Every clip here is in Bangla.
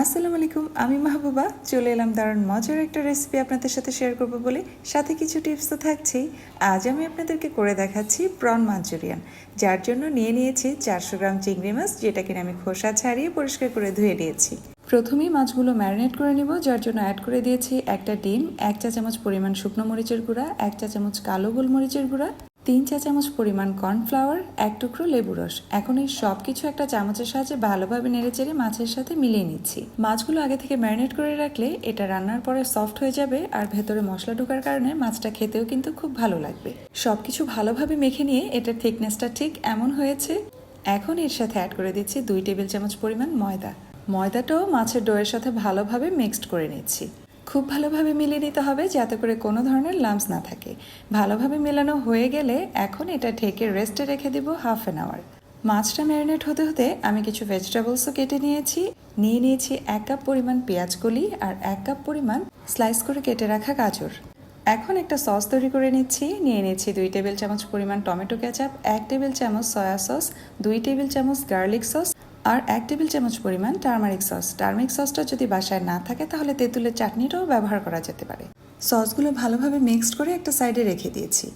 আসসালামু আলাইকুম, আমি মাহবুবা। চলে এলাম দারুণ মজার একটা রেসিপি আপনাদের সাথে শেয়ার করব বলে সাথে কিছু টিপস তো থাকছেই। আজ আমি আপনাদেরকে করে দেখাচ্ছি প্রন মাঞ্চুরিয়ান যার জন্য নিয়ে নিয়েছি চারশো গ্রাম চিংড়ি মাছ যেটা কিনা আমি খোসা ছাড়িয়ে পরিষ্কার করে ধুয়ে নিয়েছি। প্রথমেই মাছগুলো ম্যারিনেট করে নিব, যার জন্য অ্যাড করে দিয়েছি একটা ডিম, এক চা চামচ পরিমাণ শুকনো মরিচের গুঁড়া, এক চা চামচ কালো গোলমরিচের গুঁড়া। তিন চা চামচ পরিমাণ কর্নফ্লাওয়ার, এক টুকরো লেবু রস। এখন এই সব কিছু একটা চামচের সাহায্যে ভালোভাবে নেড়েচেড়ে মাছের সাথে মিলিয়ে নিচ্ছি। মাছগুলো আগে থেকে ম্যারিনেট করে রাখলে এটা রান্নার পরে সফট হয়ে যাবে আর ভেতরে মশলা ঢোকার কারণে মাছটা খেতেও কিন্তু খুব ভালো লাগবে। সব কিছু ভালোভাবে মেখে নিয়ে এটার থিকনেসটা ঠিক এমন হয়েছে। এখন এর সাথে অ্যাড করে দিচ্ছি দুই টেবিল চামচ পরিমাণ ময়দা। ময়দাটাও মাছের ডোয়ের সাথে ভালোভাবে মিক্সড করে নিচ্ছি। খুব ভালোভাবে মিলিয়ে নিতে হবে যাতে করে কোনো ধরনের লাম্পস না থাকে। ভালোভাবে মেলানো হয়ে গেলে এখন এটা ঢেকে রেস্টে রেখে দিব হাফ অ্যান আওয়ার মাছটা ম্যারিনেট হতে হতে আমি কিছু ভেজিটেবলসও কেটে নিয়েছি। নিয়ে নিয়েছি এক কাপ পরিমাণ পেঁয়াজ কলি আর এক কাপ পরিমাণ স্লাইস করে কেটে রাখা গাজর। এখন একটা সস তৈরি করে নিচ্ছি। নিয়ে নিচ্ছি দুই টেবিল চামচ পরিমাণ টমেটো কেচাপ এক টেবিল চামচ সয়া সস দুই টেবিল চামচ গার্লিক সস আর এক টেবিল চামচ পরিমাণ টার্মারিক সস। টার্মারিক সসটা যদি বাসায় না থাকে, তাহলে তেঁতুলের চাটনিটাও ব্যবহার করা যেতে পারে। সসগুলো ভালোভাবে মিক্সড করে একটা সাইডে রেখে দিয়েছি।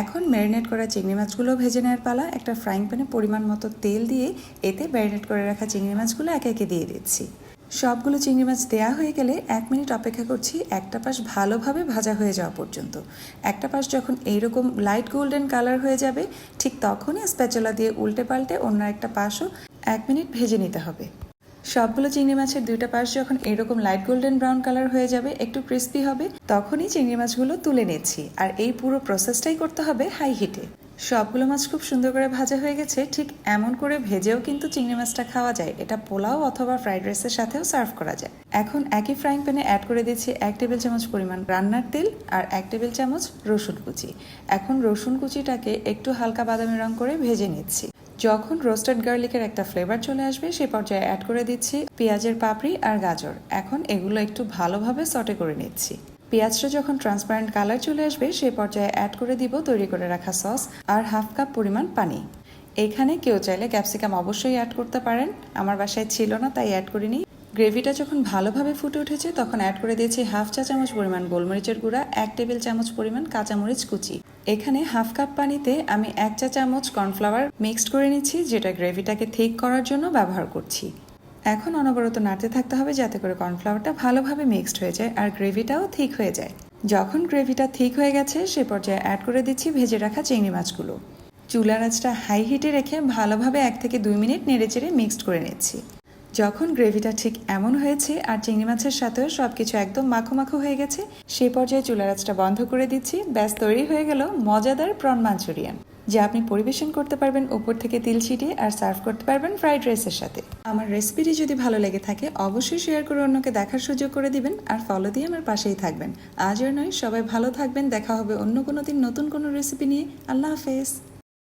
এখন ম্যারিনেট করা চিংড়ি মাছগুলো ভেজে নেওয়ার পালা, একটা ফ্রাইং প্যানে পরিমাণ মতো তেল দিয়ে এতে ম্যারিনেট করে রাখা চিংড়ি মাছগুলো একে একে দিয়ে দিচ্ছি। সবগুলো চিংড়ি মাছ দেওয়া হয়ে গেলে এক মিনিট অপেক্ষা করছি, একটা পাশ ভালোভাবে ভাজা হয়ে যাওয়া পর্যন্ত। একটা পাশ যখন এইরকম লাইট গোল্ডেন কালার হয়ে যাবে, ঠিক তখনই স্প্যাচলা দিয়ে উল্টে পাল্টে অন্য একটা পাশও এক মিনিট ভেজে নিতে হবে। সবগুলো চিংড়ি মাছের দুইটা পাশ যখন এরকম লাইট গোল্ডেন ব্রাউন কালার হয়ে যাবে, একটু ক্রিস্পি হবে, তখনই চিংড়ি মাছগুলো তুলে নিচ্ছি। আর এই পুরো প্রসেসটাই করতে হবে হাই হিটে সবগুলো মাছ খুব সুন্দর করে ভাজা হয়ে গেছে। ঠিক এমন করে ভেজেও কিন্তু চিংড়ি মাছটা খাওয়া যায়। এটা পোলাও অথবা ফ্রাইড রাইসের সাথেও সার্ভ করা যায়। এখন একই ফ্রাইং প্যানে অ্যাড করে দিচ্ছি এক টেবিল চামচ পরিমাণ রান্নার তেল আর এক টেবিল চামচ রসুন কুচি। এখন রসুন কুচিটাকে একটু হালকা বাদামি রং করে ভেজে নিচ্ছি। যখন রোস্টেড গার্লিকের একটা ফ্লেভার চলে আসবে, সে পর্যায়ে অ্যাড করে দিচ্ছি পেঁয়াজের পাপড়ি আর গাজর। এখন এগুলো একটু ভালোভাবে সটে করে নিচ্ছি। পেঁয়াজটা যখন ট্রান্সপারেন্ট কালার চলে আসবে, সে পর্যায়ে অ্যাড করে দিব তৈরি করে রাখা সস আর হাফ কাপ পরিমাণ পানি। এখানে কেউ চাইলে ক্যাপসিকাম অবশ্যই অ্যাড করতে পারেন। আমার বাসায় ছিল না, তাই অ্যাড করিনি। গ্রেভিটা যখন ভালোভাবে ফুটে উঠেছে, তখন অ্যাড করে দিয়েছি হাফ চা চামচ পরিমাণ গোলমরিচের গুঁড়া, এক টেবিল চামচ পরিমাণ কাঁচামরিচ কুচি। এখানে হাফ কাপ পানিতে আমি এক চা চামচ কর্নফ্লাওয়ার মিক্সড করে নিচ্ছি, যেটা গ্রেভিটাকে ঠিক করার জন্য ব্যবহার করছি। এখন অনবরত নাড়তে থাকতে হবে যাতে করে কর্নফ্লাওয়ারটা ভালোভাবে মিক্সড হয়ে যায় আর গ্রেভিটাও ঠিক হয়ে যায়। যখন গ্রেভিটা ঠিক হয়ে গেছে, সে পর্যায়ে অ্যাড করে দিচ্ছি ভেজে রাখা চিংড়ি মাছগুলো। চুলার আঁচটা হাই হিটে রেখে ভালোভাবে এক থেকে দুই মিনিট নেড়েচেড়ে মিক্সড করে নিচ্ছি। যখন গ্রেভিটা ঠিক এমন হয়েছে আর চিংড়ি মাছের সাথেও সব কিছু একদম মাখো মাখো হয়ে গেছে সেই পর্যায়ে চুলার আঁচটা বন্ধ করে দিচ্ছি। ব্যাস, তৈরি হয়ে গেল মজাদার প্রন মাঞ্চুরিয়ান, যে আপনি পরিবেশন করতে পারবেন উপর থেকে তিল ছিটিয়ে আর সার্ভ করতে পারবেন ফ্রাইড রাইসের সাথে। আমার রেসিপিটি যদি ভালো লেগে থাকে, অবশ্যই শেয়ার করে অন্যকে দেখার সুযোগ করে দিবেন আর ফলো দিয়ে আমার পাশেই থাকবেন। আজ আর নয়, সবাই ভালো থাকবেন, দেখা হবে অন্য কোনো দিন নতুন কোনো রেসিপি নিয়ে। আল্লাহ হাফেজ।